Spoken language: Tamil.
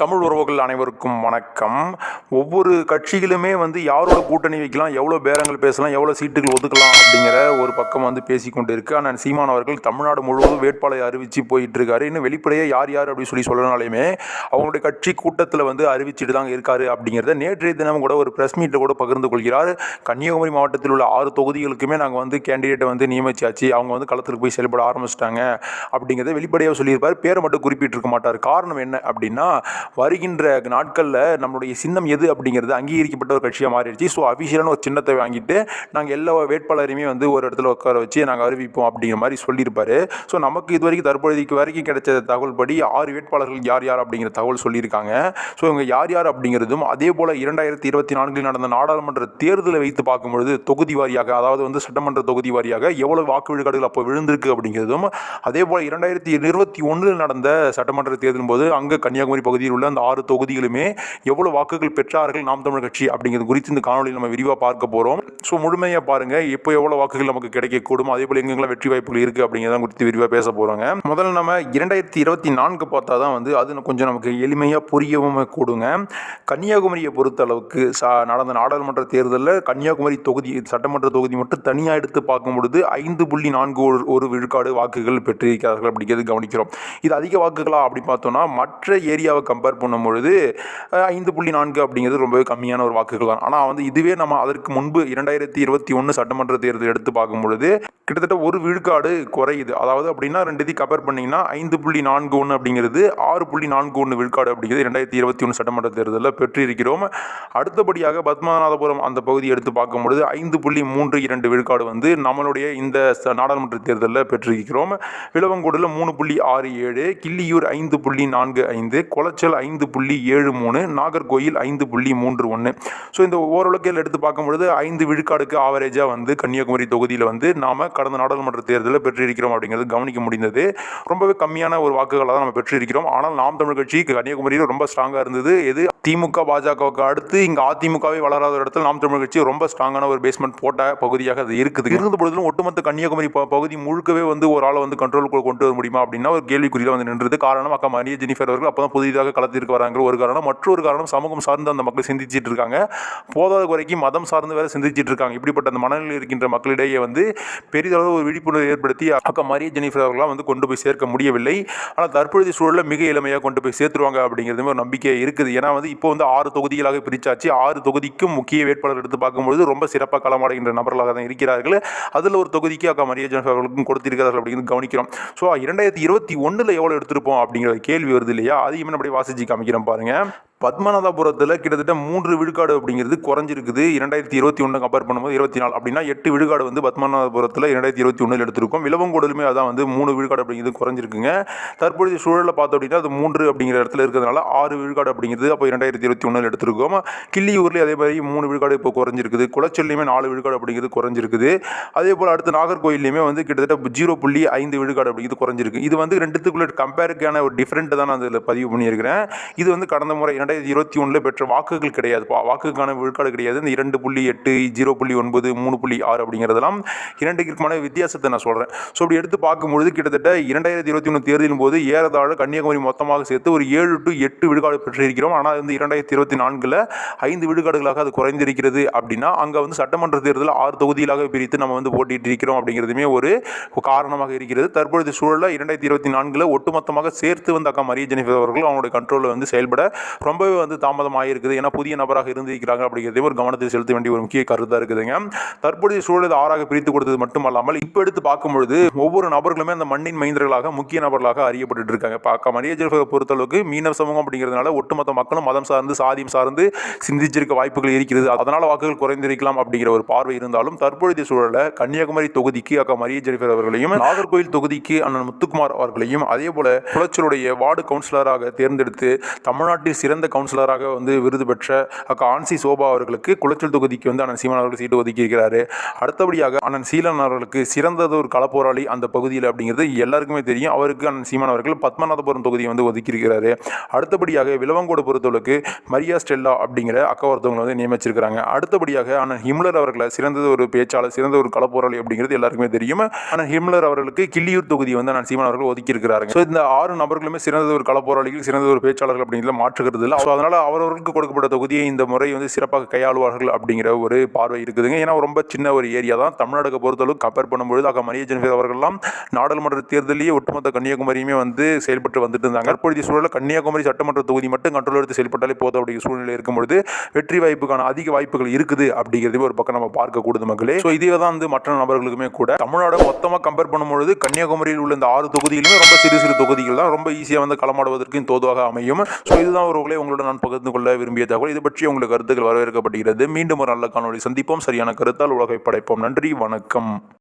தமிழ் உறவுகள் அனைவருக்கும் வணக்கம். ஒவ்வொரு கட்சிகளுமே வந்து யாரோட கூட்டணி வைக்கலாம் எவ்வளோ பேரங்கள் பேசலாம் எவ்வளோ சீட்டுகள் ஒதுக்கலாம் அப்படிங்கிற ஒரு பக்கம் வந்து பேசிக்கொண்டு இருக்கு ஆனால் சீமான் அவர்கள் தமிழ்நாடு முழுவதும் வேட்பாளரை அறிவிச்சு போயிட்டு இருக்காரு இன்னும் வெளிப்படையாக யார் யார் அப்படின்னு சொல்லி சொல்லனாலுமே அவங்களுடைய கட்சி கூட்டத்தில் வந்து அறிவிச்சிட்டு தான் இருக்காரு அப்படிங்கிறத நேற்றைய தினம் கூட ஒரு ப்ரெஸ் மீட்டில் கூட பகிர்ந்து கொள்கிறார். கன்னியாகுமரி மாவட்டத்தில் உள்ள ஆறு தொகுதிகளுக்குமே நாங்கள் வந்து கேண்டிடேட்டை வந்து நியமிச்சாச்சு. அவங்க வந்து களத்துக்கு போய் செயல்பட ஆரம்பிச்சிட்டாங்க அப்படிங்கிறத வெளிப்படையாக சொல்லியிருப்பார். பேரை மட்டும் குறிப்பிட்டிருக்க மாட்டார். காரணம் என்ன அப்படின்னா வருகின்ற நாட்களில் நம்மளுடைய சின்னம் எது அப்படிங்கிறது அங்கீகரிக்கப்பட்ட ஒரு கட்சியாக மாறிடுச்சு. ஸோ அஃபிஷியலான ஒரு சின்னத்தை வாங்கிட்டு நாங்கள் எல்லா வேட்பாளரையுமே வந்து ஒரு இடத்துல உட்கார வச்சு நாங்கள் அறிவிப்போம் அப்படிங்கிற மாதிரி சொல்லியிருப்பாரு. ஸோ நமக்கு இது வரைக்கும் தற்போதைக்கு வரைக்கும் கிடைச்ச தகவல் படி ஆறு வேட்பாளர்கள் யார் யார் அப்படிங்கிற தகவல் சொல்லியிருக்காங்க. ஸோ இவங்க யார் யார் அப்படிங்கிறதும் அதே போல் இரண்டாயிரத்தி இருபத்தி நான்கில் நடந்த நாடாளுமன்ற தேர்தலை வைத்து பார்க்கும்பொழுது தொகுதி வாரியாக அதாவது வந்து சட்டமன்ற தொகுதி வாரியாக எவ்வளவு வாக்கு விழுக்காடுகள் அப்போ விழுந்திருக்கு அப்படிங்கிறதும் அதே போல் இரண்டாயிரத்தி இருபத்தி ஒன்றில் நடந்த சட்டமன்ற தேர்தலின் போது அங்கே கன்னியாகுமரி பகுதியில் உள்ள அந்த ஆறு தொகுதிகளுமே எவ்வளவு வாக்குகள் பெற்றார்கள் நாம் தமிழ் கட்சி அப்படிங்கிறது குறித்து இந்த காணொலியில் நம்ம விரிவாக பார்க்க போகிறோம் ஸோ முழுமையாக பாருங்க இப்போ எவ்வளோ வாக்குகள் நமக்கு கிடைக்கக்கூடும் அதே போல் எங்கெங்கெல்லாம் வெற்றி வாய்ப்புகள் இருக்குது அப்படிங்கிறத குறித்து விரிவாக பேச போறாங்க. முதல்ல நம்ம இரண்டாயிரத்தி இருபத்தி நான்கு பார்த்தா தான் வந்து அது கொஞ்சம் நமக்கு எளிமையாக புரியவும் கூடுங்க. கன்னியாகுமரியை பொறுத்த அளவுக்கு சா நடந்த நாடாளுமன்ற தேர்தலில் கன்னியாகுமரி தொகுதி சட்டமன்ற தொகுதி மட்டும் தனியாக எடுத்து பார்க்கும் பொழுது ஐந்து புள்ளி நான்கு ஒரு விழுக்காடு வாக்குகள் பெற்றிருக்கிறார்கள் அப்படிங்கிறது கவனிக்கிறோம். இது அதிக வாக்குகளா? அப்படி பார்த்தோம்னா மற்ற ஏரியாவை கம்பேர் பண்ணும் பொழுது ஐந்து புள்ளி நான்கு அப்படிங்கிறது ரொம்பவே கம்மியான ஒரு வாக்குகள் தான். ஆனால் வந்து இதுவே நம்ம அதற்கு முன்பு இரண்டாயிரத்தி இருபத்தி ஒன்று சட்டமன்ற தேர்தல் எடுத்து பார்க்கும் பொழுது கிட்டத்தட்ட ஒரு விழுக்காடு குறையுது. அதாவது அப்படின்னா ரெண்டுத்தையும் கம்பேர் பண்ணிங்கன்னா ஐந்து புள்ளி நான்கு ஒன்று அப்படிங்கிறது ஆறு புள்ளி நான்கு ஒன்று விழுக்காடு அப்படிங்கிறது ரெண்டாயிரத்தி இருபத்தி ஒன்று சட்டமன்ற தேர்தலில் பெற்றிருக்கிறோம். அடுத்தபடியாக பத்மநாதபுரம் அந்த பகுதியை எடுத்து பார்க்கும் பொழுது ஐந்து புள்ளி மூன்று இரண்டு விழுக்காடு வந்து நம்மளுடைய இந்த நாடாளுமன்ற தேர்தலில் பெற்றிருக்கிறோம். விளவங்கோடில் மூணு புள்ளி ஆறு ஏழு கிள்ளியூர் ஐந்து புள்ளி நான்கு ஐந்து குளச்சல் ஐந்து புள்ளி ஏழு மூணு நாகர்கோயில் ஐந்து புள்ளி மூன்று ஒன்று ஸோ இந்த ஓரளவுக்கு எடுத்து பார்க்கும் பொழுது ஐந்து விழுக்காடுக்கு ஆவரேஜாக வந்து கன்னியாகுமரி தொகுதியில் வந்து நாம் கடந்த நாடாளுமன்ற தேர்தலில் பெற்றிருக்கிறோம் அப்படிங்கிறது கவனிக்க முடிந்தது. ரொம்பவே கம்மியான ஒரு வாக்குகளாக தான் நம்ம பெற்றிருக்கிறோம். ஆனால் நாம் தமிழ் கட்சி கன்னியாகுமரியில் ரொம்ப ஸ்ட்ராங்காக இருந்தது. எது? திமுக பாஜகவுக்கு அடுத்து இங்கே அதிமுகவே வளராத ஒரு இடத்துல நாம் தமிழ் கட்சி ரொம்ப ஸ்ட்ராங்கான ஒரு பேஸ்மெண்ட் போட்ட பகுதியாக அது இருக்குது இருந்த பொழுதிலும் ஒட்டுமொத்த கன்னியாகுமரி ப- பகுதி முழுக்கவே வந்து ஒரு ஆளை வந்து கண்ட்ரோலுக்குள் கொண்டு வர முடியுமா அப்படின்னா ஒரு கேள்விக்குறியில் வந்து நின்றது. காரணம் அக்கா மரிய ஜெனிஃபர் அவர்கள் அப்போ தான் புதிதாக களத்திற்கு வராங்க ஒரு காரணம். மற்றொரு காரணம் சமூகம் சார்ந்து அந்த மக்கள் சிந்திச்சிட்டு இருக்காங்க. போதாத குறைக்கு மதம் சார்ந்து வேற சிந்திச்சிட்டு இருக்காங்க. இப்படிப்பட்ட அந்த மனநிலையில் இருக்கின்ற மக்களிடையே வந்து பெரிதளவு ஒரு விழிப்புணர்வு ஏற்படுத்தி அக்கா மரிய ஜெனிஃபர் அவர்களாம் வந்து கொண்டு போய் சேர்க்க முடியவில்லை. ஆனால் தற்பொழுது சூழலில் மிக எளிமையாக கொண்டு போய் சேர்த்துருவாங்க அப்படிங்கிறது ஒரு நம்பிக்கை இருக்குது. ஏன்னா வந்து இப்போ வந்து ஆறு தொகுதிகளாக பிரிச்சாச்சு. ஆறு தொகுதிக்கும் முக்கிய வேட்பாளர் எடுத்து பார்க்கும்பொழுது ரொம்ப சிறப்பாக களமாடுகின்ற நபர்களாக தான் இருக்கிறார்கள். அதில் ஒரு தொகுதிக்கு அக்கா மரியா ஜனசா அவர்களுக்கும் கொடுத்திருக்கிறார்கள் அப்படிங்கிறது கவனிக்கிறோம். ஸோ இரண்டாயிரத்தி இருபத்தி ஒன்றில் எவ்வளோ எடுத்திருப்போம் அப்படிங்கிற கேள்வி வருது இல்லையா? அதையும் நம்முடைய வாசிச்சு காமிக்கிறோம் பாருங்கள் பத்மநாதபுரத்தில் கிட்டத்தட்ட மூன்று விழுக்காடு அப்படிங்கிறது குறைஞ்சிருக்குது. இரண்டாயிரத்தி இருபத்தி ஒன்று கம்பேர் பண்ணும்போது இருபத்தி நாலு. அப்படின்னா எட்டு விழுக்காடு வந்து பத்மநாதபுரத்தில் இரண்டாயிரத்தி இருபத்தி ஒன்றில் எடுத்திருக்கோம். விலவங்கோடலுமே அதான் வந்து மூணு விழுக்காடு அப்படிங்கிறது குறைஞ்சிருக்குங்க. தற்போதைய சூழலில் பார்த்தோம் அப்படின்னா அது மூன்று அப்படிங்கிற இடத்துல இருக்கிறதுனால ஆறு விழுக்காடு அப்படிங்கிறது அப்போ இரண்டாயிரத்தி இருபத்தி ஒன்றில் எடுத்திருக்கோம். கிள்ளியூர்லேயும் அதே மாதிரி மூணு விழுக்காடு இப்போ குறைஞ்சிருக்குது. குளச்சல்லையுமே நாலு விழுக்காடு அப்படிங்கிறது குறைஞ்சிருக்குது. அதே போல் அடுத்து நாகர்கோயிலையுமே வந்து கிட்டத்தட்ட ஜீரோ புள்ளி ஐந்து விழுக்காடு அப்படிங்கிறது குறைஞ்சிருக்கு. இது வந்து ரெண்டுத்துக்குள்ள கம்பேருக்கான ஒரு டிஃப்ரெண்ட் தான் நான் அதில் பதிவு பண்ணியிருக்கிறேன். இது வந்து கடந்த முறை இரண்டாயிரத்தி இருபத்தி ஒன்றில் பெற்ற வாக்குகள் கிடையாது. பா- வாக்குக்கான விழுக்காடு கிடையாது. இந்த இரண்டு புள்ளி எட்டு ஜீரோ புள்ளி ஒன்பது மூணு புள்ளி ஆறு அப்படிங்கிறதெல்லாம் இரண்டுக்குமான வித்தியாசத்தை நான் சொல்கிறேன் ஸோ அப்படி எடுத்து பார்க்கும்பொழுது கிட்டத்தட்ட இரண்டாயிரத்தி இருபத்தி ஒன்று தேர்தலின் போது ஏறத்தாழ கன்னியாகுமரி மொத்தமாக சேர்த்து ஒரு ஏழு டு எட்டு விழுக்காடு பெற்றிருக்கிறோம். ஆனால் வந்து இரண்டாயிரத்தி இருபத்தி நான்கில் ஐந்து விழுக்காடுகளாக அது குறைந்திருக்கிறது அப்படின்னா அங்கே வந்து சட்டமன்ற தேர்தலில் ஆறு தொகுதிகளாக பிரித்து நம்ம வந்து போட்டிட்டு இருக்கிறோம் அப்படிங்கிறதுமே ஒரு காரணமாக இருக்கிறது. தற்பொழுது சூழலில் இரண்டாயிரத்தி இருபத்தி நான்கில் ஒட்டுமொத்தமாக சேர்த்து வந்து அக்கா மரிய ஜெனிஃபர் அவர்கள் அவங்களுடைய கண்ட்ரோலில் வந்து செயல்பட ரொம்ப ரொம்பவே வந்து தாமதமாக இருக்குது ஏன்னா புதிய நபராக இருந்திருக்கிறாங்க அப்படிங்கிறதே ஒரு கவனத்தை செலுத்த வேண்டிய ஒரு முக்கிய கருத்தாக இருக்குதுங்க. தற்போதைய சூழலை ஆறாக பிரித்து கொடுத்தது மட்டுமல்லாமல் இப்போ எடுத்து பார்க்கும்பொழுது ஒவ்வொரு நபர்களுமே அந்த மண்ணின் மைந்தர்களாக முக்கிய நபர்களாக அறியப்பட்டு இருக்காங்க. பார்க்க மரிய ஜெல்ஃபை பொறுத்தளவுக்கு மீனவ சமூகம் அப்படிங்கிறதுனால ஒட்டுமொத்த மக்களும் மதம் சார்ந்து சாதியம் சார்ந்து சிந்திச்சிருக்க வாய்ப்புகள் இருக்கிறது. அதனால் வாக்குகள் குறைந்திருக்கலாம் அப்படிங்கிற ஒரு பார்வை இருந்தாலும் தற்பொழுதைய சூழலில் கன்னியாகுமரி தொகுதிக்கு அக்கா மரிய ஜெனிஃபர் அவர்களையும் நாகர்கோவில் தொகுதிக்கு அண்ணன் முத்துக்குமார் அவர்களையும் அதே போல குளச்சலுடைய வார்டு கவுன்சிலராக தேர்ந்தெடுத்து தமிழ்நாட்டில் சிறந்த கவுன்சிலராக வந்து விருது பெற்ற அக்கா ஆன்சி சோபா அவர்களுக்கு குளச்சல் தொகுதிக்கு வந்து அண்ணன் சீமான் அவர்கள் சீட்டு ஒதுக்கி இருக்கிறாரு. அடுத்தபடியாக அண்ணன் சீலன் அவர்களுக்கு சிறந்தது ஒரு களப்போராளி அந்த பகுதியில் அப்படிங்கிறது எல்லாருக்குமே தெரியும். அவருக்கு அண்ணன் சீமான் அவர்கள் பத்மநாதபுரம் தொகுதியை வந்து ஒதுக்கியிருக்கிறார் அடுத்தபடியாக விலவங்கோடு பொறுத்தவர்களுக்கு மரியா ஸ்டெல்லா அப்படிங்கிற அக்கா ஒருத்தவங்களை வந்து நியமிச்சிருக்கிறாங்க. அடுத்தபடியாக அண்ணன் ஹிம்லர் அவர்களை சிறந்தது ஒரு பேச்சாளர் சிறந்த ஒரு களப்போராளி அப்படிங்கிறது எல்லாருக்குமே தெரியும். அண்ணன் ஹிம்லர் அவர்களுக்கு கிள்ளியூர் தொகுதி வந்து அண்ணன் சீமான் அவர்கள் ஒதுக்கி ஸோ இந்த ஆறு நபர்களுமே சிறந்த ஒரு களப்போராளிகள் சிறந்த ஒரு பேச்சாளர்கள் அப்படிங்கிறத மாற்றுகிறது இல்லை ஸோ அதனால் அவரவர்களுக்கு கொடுக்கப்பட்ட தொகுதியை இந்த முறை வந்து சிறப்பாக கையாளுவார்கள் அப்படிங்கிற ஒரு பார்வை இருக்குதுங்க. ஏன்னா ரொம்ப சின்ன ஒரு ஏரியா தான். தமிழ்நாடுக்கு பொறுத்தளவு கம்பேர் பண்ணும்பொழுது அக்கா மரிய ஜெனிஃபர் அவர்கள்லாம் நாடாளுமன்ற தேர்தலையே ஒட்டுமொத்த கன்னியாகுமரியுமே வந்து செயல்பட்டு வந்துட்டு இருந்தாங்க. தற்பொழுது சூழலில் கன்னியாகுமரி சட்டமன்ற தொகுதி மட்டும் கண்ட்ரோல் எடுத்து செயல்பட்டாலே போதும் அப்படிங்கிற சூழ்நிலை இருக்கும்பொழுது வெற்றி வாய்ப்புக்கான அதிக வாய்ப்புகள் இருக்குது அப்படிங்கிறது ஒரு பக்கம் நம்ம பார்க்கக்கூடாது மக்களே. ஸோ இதே தான் வந்து மற்ற நபர்களுக்குமே கூட. தமிழ்நாடு மொத்தமாக கம்பேர் பண்ணும்பொழுது கன்னியாகுமரியில் உள்ள இந்த ஆறு தொகுதிகளுமே ரொம்ப சிறு சிறு தொகுதிகள் தான். ரொம்ப ஈஸியாக வந்து களமாடுவதற்கும் தோதுவாக அமையும். ஸோ இதுதான் ஒருவர்களே உங்களோட நான் பகிர்ந்து கொள்ள விரும்பிய தகவல் இது பற்றி உங்களுக்கு கருத்துக்கள் வரவேற்கப்படுகிறது. மீண்டும் ஒரு நல்ல காணொலி சந்திப்போம். சரியான கருத்தால் உலகை படைப்போம். நன்றி. வணக்கம்.